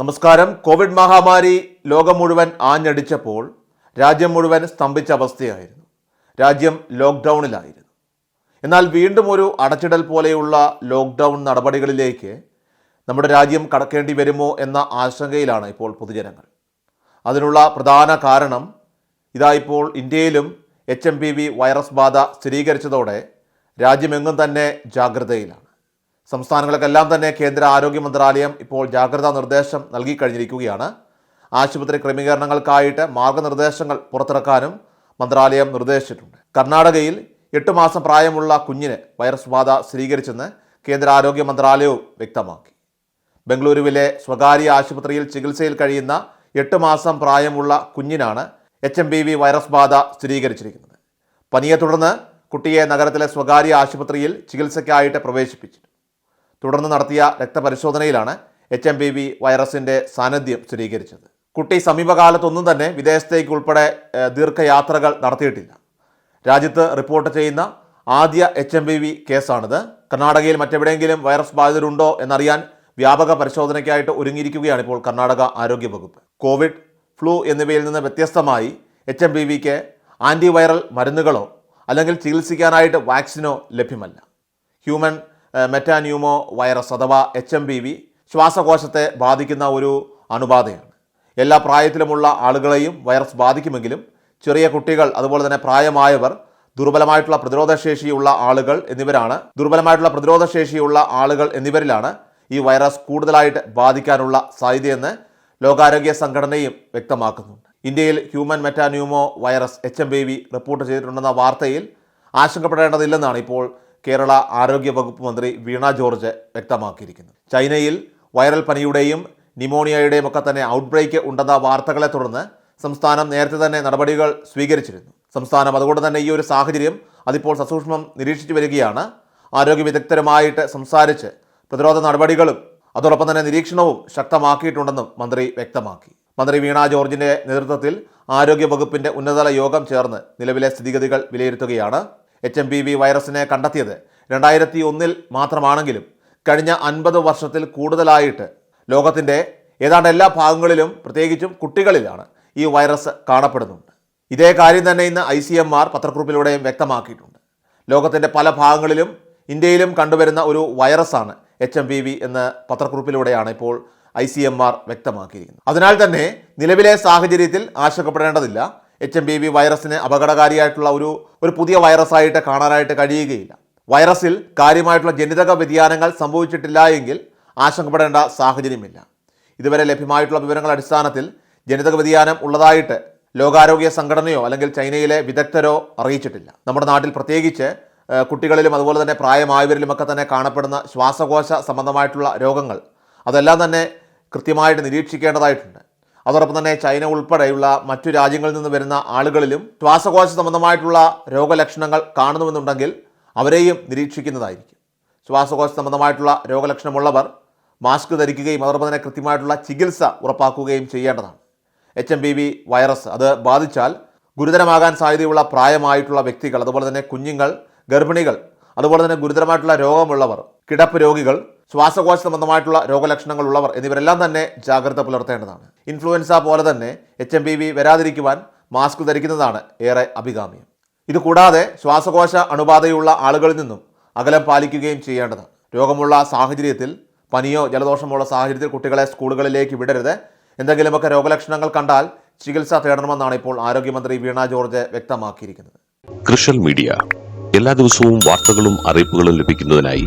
നമസ്കാരം. കോവിഡ് മഹാമാരി ലോകം മുഴുവൻ ആഞ്ഞടിച്ചപ്പോൾ രാജ്യം മുഴുവൻ സ്തംഭിച്ച അവസ്ഥയായിരുന്നു. രാജ്യം ലോക്ക്ഡൗണിലായിരുന്നു എന്നാൽ വീണ്ടും ഒരു അടച്ചിടൽ പോലെയുള്ള ലോക്ക്ഡൗൺ നടപടികളിലേക്ക് നമ്മുടെ രാജ്യം കടക്കേണ്ടി വരുമോ എന്ന ആശങ്കയിലാണ് ഇപ്പോൾ പൊതുജനങ്ങൾ. അതിനുള്ള പ്രധാന കാരണം ഇതായിപ്പോൾ ഇന്ത്യയിലും H M P V virus ബാധ സ്ഥിരീകരിച്ചതോടെ രാജ്യമെങ്ങും തന്നെ ജാഗ്രതയിലാണ്. സംസ്ഥാനങ്ങൾക്കെല്ലാം തന്നെ കേന്ദ്ര ആരോഗ്യ മന്ത്രാലയം ഇപ്പോൾ ജാഗ്രതാ നിർദ്ദേശം നൽകിക്കഴിഞ്ഞിരിക്കുകയാണ് ആശുപത്രി ക്രമീകരണങ്ങൾക്കായിട്ട് മാർഗനിർദ്ദേശങ്ങൾ പുറത്തിറക്കാനും മന്ത്രാലയം നിർദ്ദേശിച്ചിട്ടുണ്ട്. കർണാടകയിൽ എട്ട് മാസം പ്രായമുള്ള കുഞ്ഞിന് വൈറസ് ബാധ സ്ഥിരീകരിച്ചെന്ന് കേന്ദ്ര ആരോഗ്യ മന്ത്രാലയവും വ്യക്തമാക്കി. ബംഗളൂരുവിലെ സ്വകാര്യ ആശുപത്രിയിൽ ചികിത്സയിൽ കഴിയുന്ന എട്ട് മാസം പ്രായമുള്ള കുഞ്ഞിനാണ് H M B V virus ബാധ സ്ഥിരീകരിച്ചിരിക്കുന്നത്. പനിയെ തുടർന്ന് കുട്ടിയെ നഗരത്തിലെ സ്വകാര്യ ആശുപത്രിയിൽ ചികിത്സയ്ക്കായിട്ട് പ്രവേശിപ്പിച്ചു തുടർന്ന് നടത്തിയ രക്തപരിശോധനയിലാണ് എച്ച് എം ബി വി വൈറസിന്റെ സാന്നിധ്യം സ്ഥിരീകരിച്ചത്. കുട്ടി സമീപകാലത്തൊന്നും തന്നെ വിദേശത്തേക്ക് ഉൾപ്പെടെ ദീർഘയാത്രകൾ നടത്തിയിട്ടില്ല. രാജ്യത്ത് റിപ്പോർട്ട് ചെയ്യുന്ന ആദ്യ എച്ച് എം ബി വി കേസാണിത്. കർണാടകയിൽ മറ്റെവിടെയെങ്കിലും വൈറസ് ബാധിതരുണ്ടോ എന്നറിയാൻ വ്യാപക പരിശോധനയ്ക്കായിട്ട് ഒരുങ്ങിയിരിക്കുകയാണ് ഇപ്പോൾ കർണാടക ആരോഗ്യ വകുപ്പ് കോവിഡ് ഫ്ലൂ എന്നിവയിൽ നിന്ന് വ്യത്യസ്തമായി എച്ച് എം ബി വിക്ക് ആന്റിവൈറൽ മരുന്നുകളോ അല്ലെങ്കിൽ ചികിത്സിക്കാനായിട്ട് വാക്സിനോ ലഭ്യമല്ല. ഹ്യൂമൻ മെറ്റാന്യൂമോ വൈറസ് അഥവാ എച്ച് എം ബി വി ശ്വാസകോശത്തെ ബാധിക്കുന്ന ഒരു അണുബാധയാണ്. എല്ലാ പ്രായത്തിലുമുള്ള ആളുകളെയും വൈറസ് ബാധിക്കുമെങ്കിലും ചെറിയ കുട്ടികൾ അതുപോലെ തന്നെ പ്രായമായവർ ദുർബലമായിട്ടുള്ള പ്രതിരോധശേഷിയുള്ള ആളുകൾ എന്നിവരാണ്. ദുർബലമായിട്ടുള്ള പ്രതിരോധശേഷിയുള്ള ആളുകൾ എന്നിവരിലാണ് ഈ വൈറസ് കൂടുതലായിട്ട് ബാധിക്കാനുള്ള സാധ്യതയെന്ന് ലോകാരോഗ്യ സംഘടനയും വ്യക്തമാക്കുന്നുണ്ട് ഇന്ത്യയിൽ human metapneumo virus H report ചെയ്തിട്ടുണ്ടെന്ന വാർത്തയിൽ ആശങ്കപ്പെടേണ്ടതില്ലെന്നാണ് ഇപ്പോൾ കേരള ആരോഗ്യ വകുപ്പ് മന്ത്രി വീണ ജോർജ് വ്യക്തമാക്കിയിരിക്കുന്നു. ചൈനയിൽ വൈറൽ പനിയുടെയും നിമോണിയയുടെയും ഒക്കെ തന്നെ ഔട്ട്ബ്രേക്ക് ഉണ്ടെന്ന വാർത്തകളെ തുടർന്ന് സംസ്ഥാനം നേരത്തെ തന്നെ നടപടികൾ സ്വീകരിച്ചിരുന്നു. സംസ്ഥാനം അതുകൊണ്ട് തന്നെ ഈ ഒരു സാഹചര്യം അതിപ്പോൾ സസൂക്ഷ്മം നിരീക്ഷിച്ചു വരികയാണ്. ആരോഗ്യ വിദഗ്ധരുമായിട്ട് സംസാരിച്ച് പ്രതിരോധ നടപടികളും അതോടൊപ്പം തന്നെ നിരീക്ഷണവും ശക്തമാക്കിയിട്ടുണ്ടെന്നും മന്ത്രി വ്യക്തമാക്കി. മന്ത്രി വീണ ജോർജിന്റെ നേതൃത്വത്തിൽ ആരോഗ്യ വകുപ്പിന്റെ ഉന്നതതല യോഗം ചേർന്ന് നിലവിലെ സ്ഥിതിഗതികൾ വിലയിരുത്തുകയാണ്. എച്ച് എം പി വി വൈറസിനെ കണ്ടെത്തിയത് രണ്ടായിരത്തി ഒന്നിൽ മാത്രമാണെങ്കിലും കഴിഞ്ഞ അൻപത് വർഷത്തിൽ കൂടുതലായിട്ട് ലോകത്തിന്റെ ഏതാണ്ട് എല്ലാ ഭാഗങ്ങളിലും പ്രത്യേകിച്ചും കുട്ടികളിലാണ് ഈ വൈറസ് കാണപ്പെടുന്നുണ്ട്. ഇതേ കാര്യം തന്നെ ഇന്ന് ഐ സി എം ആർ പത്രക്കുറിപ്പിലൂടെയും വ്യക്തമാക്കിയിട്ടുണ്ട്. ലോകത്തിന്റെ പല ഭാഗങ്ങളിലും ഇന്ത്യയിലും കണ്ടുവരുന്ന ഒരു വൈറസാണ് എച്ച് എം വി എന്ന പത്രക്കുറിപ്പിലൂടെയാണ് ഇപ്പോൾ ഐ സി എം ആർ വ്യക്തമാക്കിയിരിക്കുന്നത്. അതിനാൽ തന്നെ നിലവിലെ സാഹചര്യത്തിൽ ആശങ്കപ്പെടേണ്ടതില്ല. എച്ച് എം ബി വി വൈറസിന് അപകടകാരിയായിട്ടുള്ള ഒരു ഒരു പുതിയ വൈറസായിട്ട് കാണാനായിട്ട് കഴിയുകയില്ല. വൈറസിൽ കാര്യമായിട്ടുള്ള ജനിതക വ്യതിയാനങ്ങൾ സംഭവിച്ചിട്ടില്ല എങ്കിൽ ആശങ്കപ്പെടേണ്ട സാഹചര്യമില്ല. ഇതുവരെ ലഭ്യമായിട്ടുള്ള വിവരങ്ങൾ അടിസ്ഥാനത്തിൽ ജനിതക വ്യതിയാനം ഉള്ളതായിട്ട് ലോകാരോഗ്യ സംഘടനയോ അല്ലെങ്കിൽ ചൈനയിലെ വിദഗ്ധരോ അറിയിച്ചിട്ടില്ല. നമ്മുടെ നാട്ടിൽ പ്രത്യേകിച്ച് കുട്ടികളിലും അതുപോലെ തന്നെ പ്രായമായവരിലുമൊക്കെ തന്നെ കാണപ്പെടുന്ന ശ്വാസകോശ സംബന്ധമായിട്ടുള്ള രോഗങ്ങൾ അതെല്ലാം തന്നെ കൃത്യമായിട്ട് നിരീക്ഷിക്കേണ്ടതായിട്ടുണ്ട്. അതോടൊപ്പം തന്നെ ചൈന ഉൾപ്പെടെയുള്ള മറ്റു രാജ്യങ്ങളിൽ നിന്ന് വരുന്ന ആളുകളിലും ശ്വാസകോശ സംബന്ധമായിട്ടുള്ള രോഗലക്ഷണങ്ങൾ കാണുന്നുവെന്നുണ്ടെങ്കിൽ അവരെയും നിരീക്ഷിക്കുന്നതായിരിക്കും. ശ്വാസകോശ സംബന്ധമായിട്ടുള്ള രോഗലക്ഷണമുള്ളവർ മാസ്ക് ധരിക്കുകയും അതോടൊപ്പം തന്നെ കൃത്യമായിട്ടുള്ള ചികിത്സ ഉറപ്പാക്കുകയും ചെയ്യേണ്ടതാണ്. H M B V virus അത് ബാധിച്ചാൽ ഗുരുതരമാകാൻ സാധ്യതയുള്ള പ്രായമായിട്ടുള്ള വ്യക്തികൾ അതുപോലെ തന്നെ കുഞ്ഞുങ്ങൾ ഗർഭിണികൾ അതുപോലെ തന്നെ ഗുരുതരമായിട്ടുള്ള രോഗമുള്ളവർ കിടപ്പ് രോഗികൾ ശ്വാസകോശ സംബന്ധമായിട്ടുള്ള രോഗലക്ഷണങ്ങൾ ഉള്ളവർ എന്നിവരെല്ലാം തന്നെ ജാഗ്രത പുലർത്തേണ്ടതാണ്. ഇൻഫ്ലുവൻസ പോലെ തന്നെ എച്ച് എം ബി വി വരാതിരിക്കുവാൻ മാസ്ക് ധരിക്കുന്നതാണ് ഏറെ അഭികാമ്യം. ഇതുകൂടാതെ ശ്വാസകോശ അണുബാധയുള്ള ആളുകളിൽ നിന്നും അകലം പാലിക്കുകയും ചെയ്യേണ്ടതാണ്. രോഗമുള്ള സാഹചര്യത്തിൽ പനിയോ ജലദോഷമോ ഉള്ള സാഹചര്യത്തിൽ കുട്ടികളെ സ്കൂളുകളിലേക്ക് വിടരുത്. എന്തെങ്കിലുമൊക്കെ രോഗലക്ഷണങ്ങൾ കണ്ടാൽ ചികിത്സ തേടണമെന്നാണ് ഇപ്പോൾ ആരോഗ്യമന്ത്രി വീണ ജോർജ് വ്യക്തമാക്കിയിരിക്കുന്നത്. കൃഷൽ മീഡിയ. എല്ലാ ദിവസവും വാർത്തകളും അറിയിപ്പുകളും ലഭിക്കുന്നതിനായി